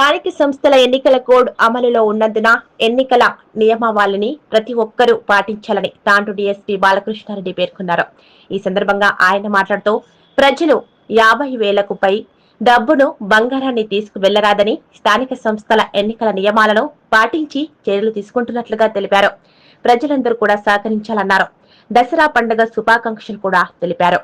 స్థానిక సంస్థల ఎన్నికల కోడ్ అమలులో ఉన్నందున ఎన్నికల నియమావళిని ప్రతి ఒక్కరూ పాటించాలని తాంటు డీఎస్పీ బాలకృష్ణారెడ్డి పేర్కొన్నారు. ఈ సందర్భంగా ఆయన మాట్లాడుతూ ప్రజలు యాభై వేలకు పై డబ్బును బంగారాన్ని తీసుకువెళ్ళరాదని స్థానిక సంస్థల ఎన్నికల నియమాలను పాటించి చర్యలు తీసుకుంటున్నట్లుగా తెలిపారు. ప్రజలందరూ కూడా సహకరించాలన్నారు. దసరా పండుగ శుభాకాంక్షలు కూడా తెలిపారు.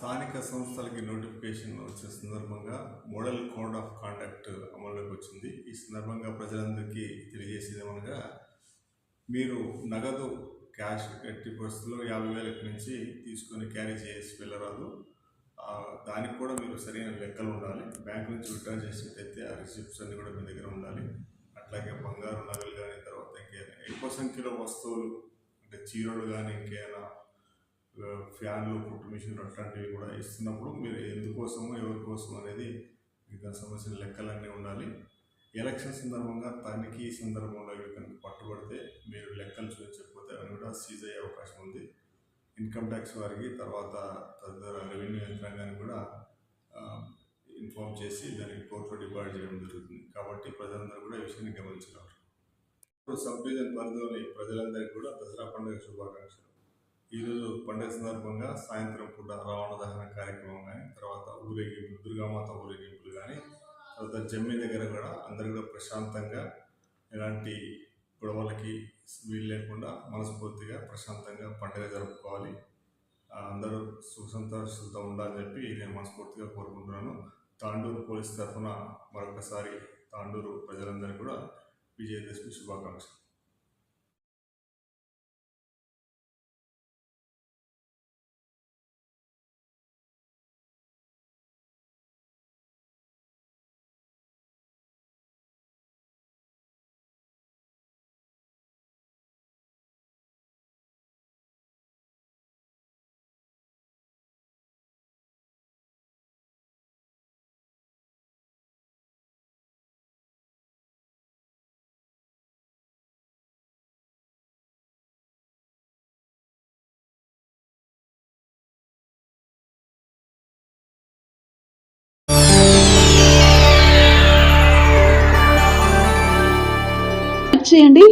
స్థానిక సంస్థలకి నోటిఫికేషన్ వచ్చే సందర్భంగా మోడల్ కోడ్ ఆఫ్ కాండక్ట్ అమల్లోకి వచ్చింది. ఈ సందర్భంగా ప్రజలందరికీ తెలియజేసేది ఏమనగా మీరు నగదు క్యాష్ ఎట్టి పరిస్థితుల్లో యాభై వేల నుంచి తీసుకొని క్యారీ చేసి వెళ్ళరాదు. దానికి కూడా మీరు సరైన లెక్కలు ఉండాలి. బ్యాంక్ నుంచి విత్డ్రా చేసినట్టయితే ఆ రిసిప్ట్స్ అన్ని కూడా మీ దగ్గర ఉండాలి. అట్లాగే బంగారు నగలు కానీ తర్వాత ఇంకేమైనా ఎక్కువ సంఖ్యలో వస్తువులు అంటే చీరలు కానీ ఇంకేమైనా ఫ్యాన్లు కుట్టు మిషన్ అట్లాంటివి కూడా ఇస్తున్నప్పుడు మీరు ఎందుకోసమో ఎవరి కోసం అనేది మీకు సంబంధించిన లెక్కలన్నీ ఉండాలి. ఎలక్షన్ సందర్భంగా తనిఖీ సందర్భంలో ఇవి కనుక పట్టుబడితే మీరు లెక్కలు చూపించకపోతే అవి కూడా సీజ్ అయ్యే అవకాశం ఉంది. ఇన్కమ్ ట్యాక్స్ వారికి తర్వాత తదితర రెవెన్యూ యంత్రాంగాన్ని కూడా ఇన్ఫామ్ చేసి దానికి కోర్టులో డిపాజిట్ చేయడం జరుగుతుంది. కాబట్టి ప్రజలందరూ కూడా ఈ విషయాన్ని గమనించగలరు. ఇప్పుడు సబ్ డివిజన్ పరిధిలోని ప్రజలందరికీ కూడా దసరా పండుగ శుభాకాంక్షలు. ఈరోజు పండుగ సందర్భంగా సాయంత్రం పూట రావణ దహన కార్యక్రమం కానీ తర్వాత ఊరేగింపు దుర్గామాత ఊరేగింపులు కానీ తర్వాత జమ్మి దగ్గర కూడా అందరు కూడా ప్రశాంతంగా ఎలాంటి గొడవలకి వీలు లేకుండా మనస్ఫూర్తిగా ప్రశాంతంగా పండుగ జరుపుకోవాలి. అందరూ సుఖ సంతోషాలతో ఉండాలని చెప్పి నేను మనస్ఫూర్తిగా కోరుకుంటున్నాను. తాండూరు పోలీస్ తరఫున మరొకసారి తాండూరు ప్రజలందరికీ కూడా విజయదశమి శుభాకాంక్షలు.